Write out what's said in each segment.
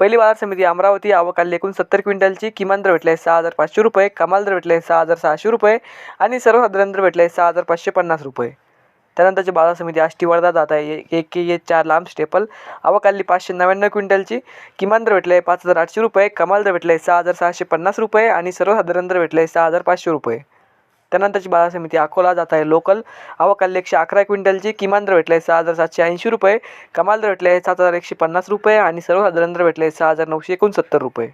पहिली बाजार समिती अमरावती आवक एकूण सत्तर क्विंटलची किमान दर भेटले सहा हजार पाचशे रुपये कमाल दर भेटले सहा हजार सहाशे रुपये आणि सर्वसाधारण दर भेटले सहा हजार पाचशे पन्नास रुपये. त्यानंतरची बाजार समिती आष्टी वर्धा जात आहे ए- एक के चार लांब स्टेपल आवक पाचशे नव्याण्णव क्विंटलची किमान दर भेटले पाच हजार आठशे रुपये कमाल दर भेटले सहा हजार सहाशे पन्नास रुपये आणि सर्वसाधारण दर भेटले सहा हजार पाचशे रुपये. त्यानंतरची बाजार समिती अकोला जात आहे. लोकल आवकाल एकशे अकरा क्विंटलची किमान दर भेटले सहा हजार सातशे ऐंशी रुपये. कमाल दर भेटले सात हजार एकशे पन्नास रुपये आणि सर्वसाधारण दर भेटले सहा हजार नऊशे एकोणसत्तर रुपये.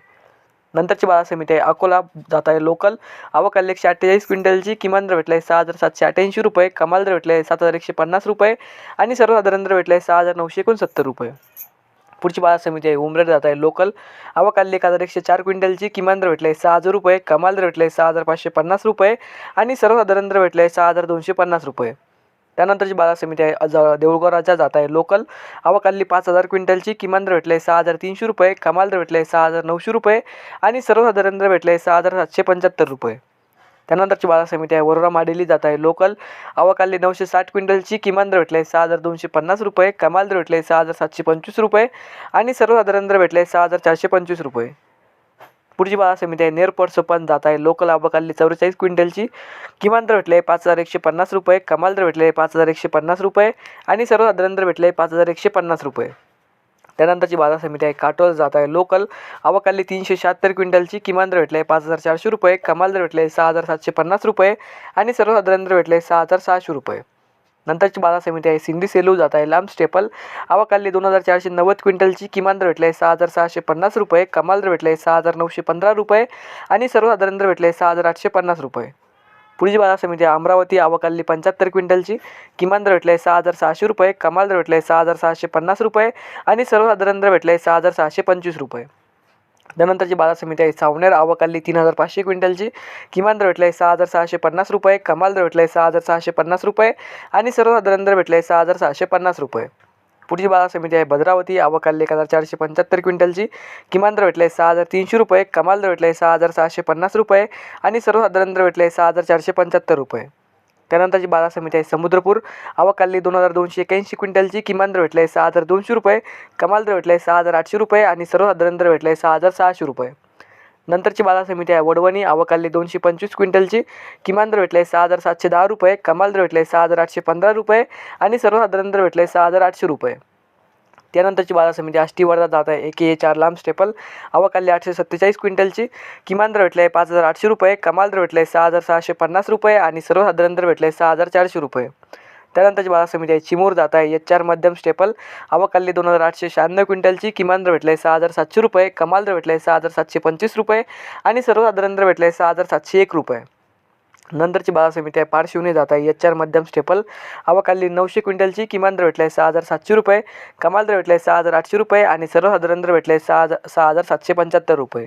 नंतरची बाजार समिती आहे अकोला जात आहे. लोकल आवकाल एकशे अठ्ठेचाळीस क्विंटलची किमान दर भेटले सहा हजार सातशे अठ्ठ्याऐंशी रुपये. कमाल दर भेटले सात हजार एकशे पन्नास रुपये आणि सर्वसाधारण दर भेटले सहा हजार नऊशे एकोणसत्तर रुपये. पुढची बाजार समिती आहे उमरेड जात आहे. लोकल आवकाल एक हजार एकशे चार क्विंटलची किमान दर भेटले सहा हजार रुपये कमाल दर भेटले सहा हजार पाचशे पन्नास रुपये आणि सर्वसाधारण दर आहे सहा हजार दोनशे पन्नास रुपये. त्यानंतरची बाजार समिती आहे अज देऊळगाव राजा जात आहे. लोकल आवकाली पाच हजार क्विंटलची किमान दर आहे सहा हजार तीनशे रुपये कमाल दर भेटले सहा हजार नऊशे रुपये आणि सर्वसाधारण दर आहे सहा हजार सातशे पंच्याहत्तर रुपये. त्यानंतरची बाजार समिती आहे. वरोरा माडेली जात आहे. लोकल आवकाली नऊशे साठ क्विंटलची किमान दर भेटले सहा हजार दोनशे पन्नास रुपये. कमाल दर भेटले सहा हजार सातशे पंचवीस रुपये. आणि सर्वसाधारण दर भेटले सहा हजार चारशे पंचवीस रुपये. पुढची बाजार समिती आहे. नेरपट सोपान जात आहे. लोकल आवकाली चौवेचाळीस क्विंटलची किमान दर भेटले पाच हजार एकशे पन्नास रुपये. कमाल दर भेटले पाच हजार एकशे पन्नास रुपये. आणि सर्वसाधारण दर भेटले पाच हजार एकशे पन्नास रुपये. त्यानंतरची बाजार समिती आहे. काटोल जात आहे. लोकल आवकाली तीनशे शहात्तर क्विंटलची. किमान दर भेटले पाच हजार चारशे रुपये. कमाल दर भेटले सहा हजार सातशे पन्नास रुपये. आणि सर्वसाधारण दर भेटले सहा हजार सहाशे रुपये. नंतरची बाजार समिती आहे. सिंधी सेलू जात आहे. लांब स्टेपल. आवकाली दोन हजार चारशे नव्वद क्विंटलची. किमान दर भेटले सहा हजार सहाशे पन्नास रुपये. कमाल दर भेटले सहा हजार नऊशे पंधरा रुपये. आणि सर्वसाधारण दर भेटले सहा हजार आठशे पन्नास रुपये. पुढची बाजार समिती आहे अमरावती आवकाली पंच्याहत्तर क्विंटलची. किमान दर भेटले सहा हजार सहाशे रुपये कमाल दर भेटले सहा हजार सहाशे पन्नास रुपये आणि सर्वसाधारण दर आहे सहा हजार सहाशे पंचवीस रुपये. त्यानंतरची बाजार समिती आहे सावनेर आवकाली तीन हजार पाचशे क्विंटलची. किमान दर भेटले सहा हजार सहाशे पन्नास रुपये कमाल दर भेटले सहा हजार सहाशे पन्नास रुपये आणि सर्वसाधारण दर आहे सहा हजार सहाशे पन्नास रुपये. पुढची बाजार समिती आहे भद्रावती. आवकाली एक हजार चारशे पंच्याहत्तर क्विंटलची. किमान दर भेटले सहा हजार तीनशे रुपये. कमाल दर भेटले सहा हजार सहाशे पन्नास रुपये. आणि सर्वसाधारण दर भेटले सहा हजार चारशे पंच्याहत्तर रुपये. त्यानंतरची बाजार समिती आहे समुद्रपूर. आवकाली दोन हजार दोनशे एक्याऐंशी क्विंटलची. किमान दर भेटले सहा हजार दोनशे रुपये. कमाल दर भेटले सहा हजार आठशे रुपये. आणि सर्वसाधारण दर आहे सहा हजार सहाशे रुपये. नंतरची बाजार समिती आहे. वडवणी आवकाली दोनशे पंचवीस क्विंटलची. किमान दर भेटले सहा हजार सातशे दहा रुपये. कमाल दर भेटले सहा हजार आठशे पंधरा रुपये. आणि सर्वसाधारण दर भेटले सहा हजार आठशे रुपये. त्यानंतरची बाजार समिती आष्टी वर्धा जात आहे. एक ए चार लांब स्टेपल. आवकाली आठशे सत्तेचाळीस क्विंटलची. किमान दर आहे पाच हजार आठशे रुपये. कमाल दर भेटले सहा हजार सहाशे पन्नास रुपये. आणि सर्वसाधारण दर भेटले सहा हजार चारशे रुपये. त्यानंतरची बाजार समिती आहे. चिमूर जात आहे. एच चार मध्यम स्टेपल. आवकाली दोन हजार आठशे शहाण्णव क्विंटलची. किमान दर भेटले सहा हजार सातशे रुपये. कमाल दर भेटले सहा हजार सातशे पंचवीस रुपये. आणि सर्वसाधारण दर भेटले सहा हजार सातशे एक रुपये. नंतरची बाजार समिती आहे. पारशिवने जात आहे. एच आर मध्यम स्टेपल. आवकाली नऊशे क्विंटलची. किमान दर भेटले सहा हजार सातशे रुपये. कमाल दर भेटले सहा हजार आठशे रुपये. आणि सर्वसाधारण दर भेटले सहा हजार सहा हजार सातशे पंच्याहत्तर रुपये.